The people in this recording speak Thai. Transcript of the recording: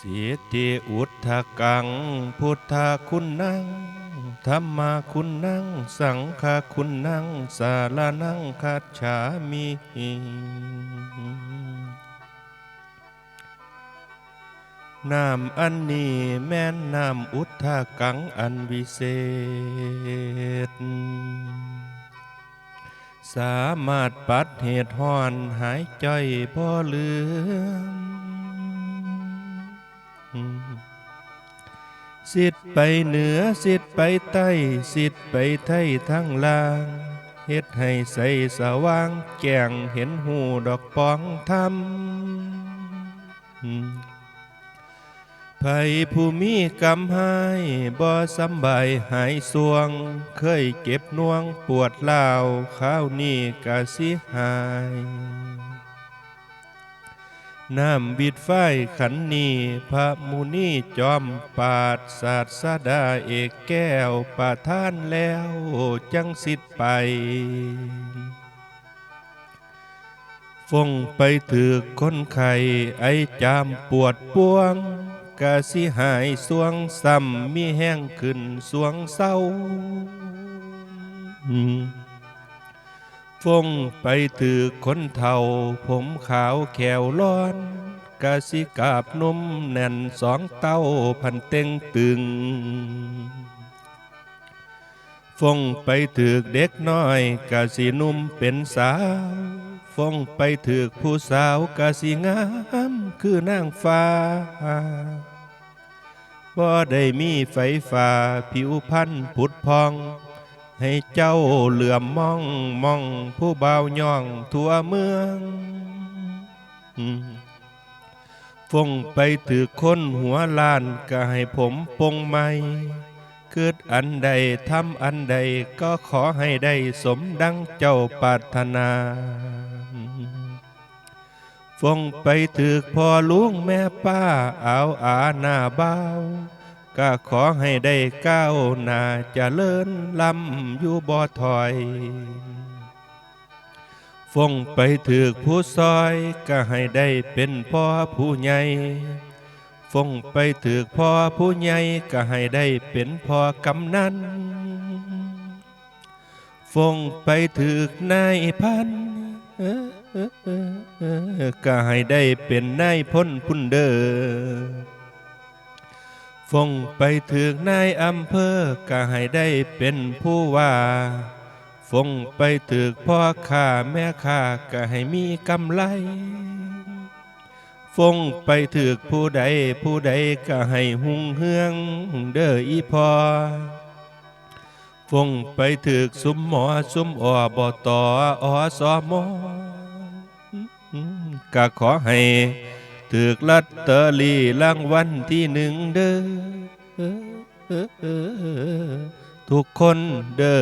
สิทธิอุทธกัง พุทธคุณนังธรรมาคุณนัง สังฆาคุณนัง สารนังคัจฉามิน้ำอันนี้แม่นน้ำอุทธกังอันวิเศษ สามารถปัดเหตุห้อนหายใจพ่อเลือง สิทธิ์ไปเหนือสิทธิ์ไปใต้สิทธิ์ไปไทยทั้งล่างเฮ็ดให้ใสสว่าง แก่งเห็นหูดอกปองธรรมไผผู้มีกรรมหายบ่สำบายหายสวง เคยเก็บน่วงปวดเล่าข้าวนี้กะสิหาย น้ำบิดไฟขันนีพระมุนีจอมปาดศาสดาเอกแก้วประทานแล้วจังสิทธิ์ไปฟงไปถือคนไข้ไอจามปวดปวงกะสิหายสวงซ้ำมีแห้งขึ้นสวงเศร้า ฟงไปถือคนเท่าผมขาวแขวร้อนกะสิกาบนุ่มแน่นสองเต้าพันเต็งตึง ฟงไปถือกเด็กน้อยกะสินุ่มเป็นสาว ฟงไปถือกผู้สาวกะสิงามคือนางฟ้าบ่ได้มีไฟฟ้าผิวพันธุ์ผุดพอง ให้เจ้าเหลื่อมมองมองผู้บ่าวย่องทั่วเมืองฟงไปถือคนหัวลานก็ให้ผมปงไม่เกิดอันใดทำอันใดก็ขอให้ได้สมดังเจ้าปรารถนาฟงไปถือพ่อลุงแม่ป้าเอาอาหน้าเบา ก็ขอให้ได้ก้าวหน้าเจะเลินลำอยู่บ่อถอยฟงไปถือกผู้ซอยก็ให้ได้เป็นพ่อผู้ใหญ่ฟงไปถือกพ่อผู้ใหญ่ก็ให้ได้เป็นพ่อกำนันฟงไปถือกนายพันก็ให้ได้เป็นนายพ้นพุ่นเดอ ฟงไปถือนายอำเภอก็ให้ได้เป็นผู้ว่าฟงไปถือกพ่อข้าแม่ข้าก็ให้มีกำไรฟงไปถือกผู้ใดผู้ใดก็ให้หุงเฮืองเด้ออีพอฟงไปถือกสุมหมอสุมอบอตออสอมก็ขอให้ ถือกลัตเตอรี่รางวัลที่หนึ่งเด้อทุกคนเด้อ